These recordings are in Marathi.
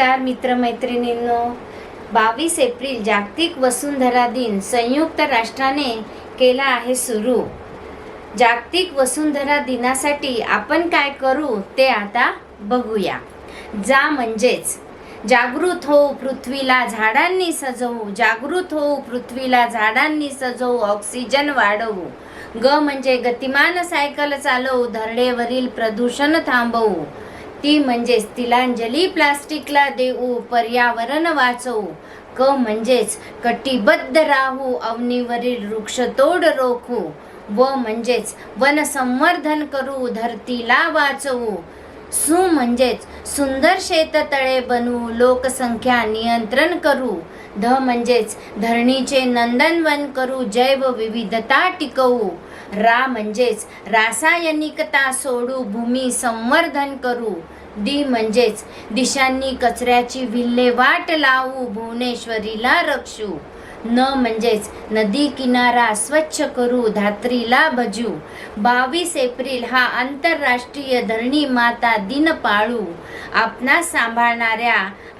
नमस्कार मित्रमैत्रिणींनो. बावीस एप्रिल जागतिक वसुंधरा दिन संयुक्त राष्ट्राने केला आहे सुरू. जागतिक वसुंधरा दिनासाठी आपण काय करू ते आता बघूया. जा म्हणजेच जागृत हो पृथ्वीला झाडांनी सजवू जागृत हो पृथ्वीला झाडांनी सजवू ऑक्सिजन वाढवू. ग म्हणजे गतिमान सायकल चालवू धरडेवरील प्रदूषण थांबवू. ती म्हणजेच तिलांजली प्लास्टिकला देऊ पर्यावरण वाचवू. क म्हणजेच कटिबद्ध राहू अवनीवरील वृक्षतोड रोखू. व म्हणजेच वनसंवर्धन करू धरतीला वाचवू. सु म्हणजेच सुंदर शेततळे बनवू लोकसंख्या नियंत्रण करू. ध म्हणजेच धरणीचे नंदनवन करू जैवविविधता टिकवू. रा म्हणजेच रासायनिकता सोडू भूमी संवर्धन करू. दी म्हणजेच दिशांनी कचऱ्याची विल्हेवाट लावू भुवनेश्वरीला रक्षू. न म्हणजेच नदी किनारा स्वच्छ करू धात्रीला भजू बावीस एप्रिल हा आंतरराष्ट्रीय धरणी माता दिन पाळू. आपणा सांभाळणाऱ्या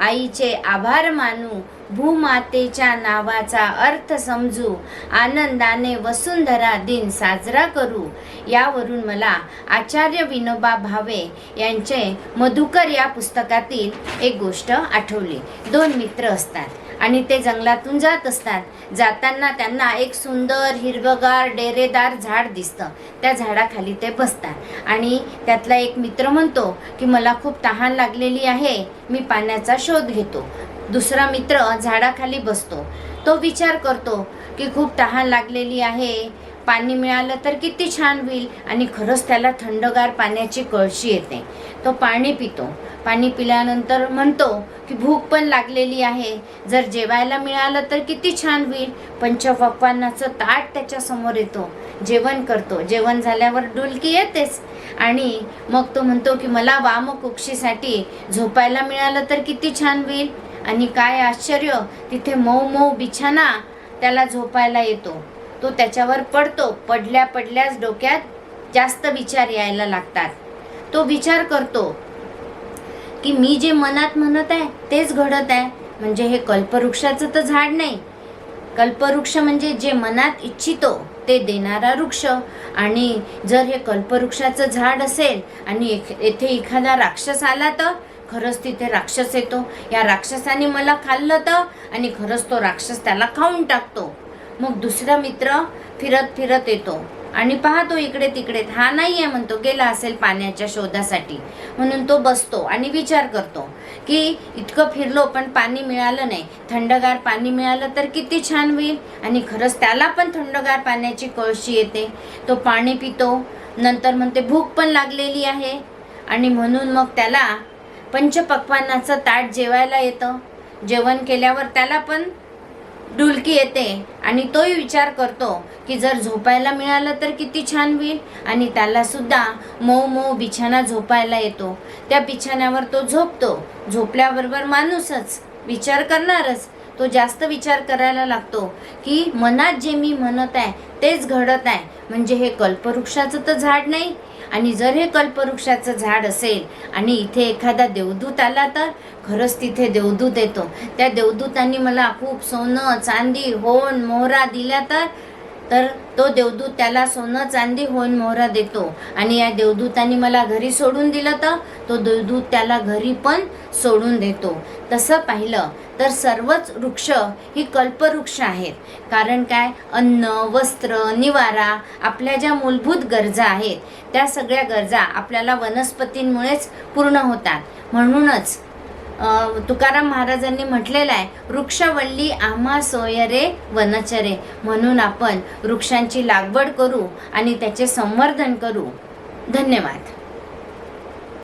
आईचे आभार मानू. भूमातेच्या नावाचा अर्थ समजू. आनंदाने वसुंधरा दिन साजरा करू. यावरून मला आचार्य विनोबा भावे यांचे मधुकर या पुस्तकातील एक गोष्ट आठवली. दोन मित्र असतात. आणि ते जंगलातून जात असतात. जाताना त्यांना एक सुंदर हिरवगार डेरेदार झाड दिसतं. त्या झाडाखाली ते बसतात. आणि त्यातला एक मित्र म्हणतो की मला खूप तहान लागलेली आहे मी पाण्याचा शोध घेतो. दुसरा मित्र झाडाखाली बसतो. तो विचार करतो की खूप तहान लागलेली आहे पाणी मिळालं तर किती छान होईल. आणि खरंच त्याला थंडगार पाण्याची कळशी येते. तो पाणी पितो. पाणी पिल्यानंतर म्हणतो की भूक पण लागलेली आहे. जर जेवायला मिळालं तर किती छान होईल. पंचपक्वान्नाचं ताट त्याच्यासमोर येतो. जेवण करतो. जेवण झाल्यावर डुलकी येतेच. आणि मग तो म्हणतो की मला वामकुक्षीसाठी झोपायला मिळालं तर किती छान होईल. आणि काय आश्चर्य तिथे मऊ मऊ बिछाना त्याला झोपायला येतो. तो त्याच्यावर पडतो. पडल्या पडल्याच डोक्यात जास्त विचार यायला लागतात. तो विचार करतो की मी जे मनात म्हणत आहे तेच घडत आहे. म्हणजे हे कल्पवृक्षाचं तर झाड नाही. कल्पवृक्ष म्हणजे जे मनात इच्छितो ते देणारा वृक्ष. आणि जर हे कल्पवृक्षाचं झाड असेल आणि येथे एखादा राक्षस आला तर खरंच तिथे राक्षस येतो. या राक्षसाने मला खाल्लं तर आणि खरंच तो राक्षस त्याला खाऊन टाकतो. मग दुसरा मित्र फिरत फिरत येतो. आणि पाहतो इकडे तिकडे हा नाही आहे म्हणतो गेला असेल पाण्याच्या शोधासाठी. म्हणून तो बसतो आणि विचार करतो की इतकं फिरलो पण पाणी मिळालं नाही. थंडगार पाणी मिळालं तर किती छान होईल. आणि खरंच त्याला पण थंडगार पाण्याची कळशी येते. तो पाणी पितो. नंतर म्हणते भूक पण लागलेली आहे. आणि म्हणून मग त्याला पंचपक्वानाचं ताट जेवायला येतं. जेवण केल्यावर त्याला पण डुलकी येते आणि तोही विचार करतो की जर झोपायला मिळालं तर किती छान होईल. आणि त्याला सुद्धा मऊ मऊ बिछाना झोपायला येतो. त्या बिछाण्यावर तो झोपतो. झोपल्याबरोबर माणूसच विचार करणारच. तो जास्त विचार करायला लागतो की मनात जे मी म्हणत आहे तेच घडत आहे. म्हणजे हे कल्पवृक्षाचं तर झाड नाही. आणि जर हे कल्पवृक्षाचं झाड असेल आणि इथे एखादा देवदूत आला तर खरंच तिथे देवदूत येतो. त्या देवदूतांनी मला खूप सोनं चांदी होन मोहरा दिल्या तर तर तो देवदूत त्याला सोनं चांदी होऊन मोहरा देतो. आणि या देवदूतांनी मला घरी सोडून दिलं तर तो देवदूत त्याला घरी पण सोडून देतो. तसं पाहिलं तर सर्वच वृक्ष ही कल्पवृक्ष आहेत. कारण काय? अन्न वस्त्र निवारा आपल्या ज्या मूलभूत गरजा आहेत त्या सगळ्या गरजा आपल्याला वनस्पतींमुळेच पूर्ण होतात. म्हणूनच तुकाराम महाराजांनी म्हटलेलं आहे वृक्षवल्ली आम्हा सोयरे वनचरे म्हणून आपण वृक्षांची लागवड करू आणि त्याचे संवर्धन करू. धन्यवाद.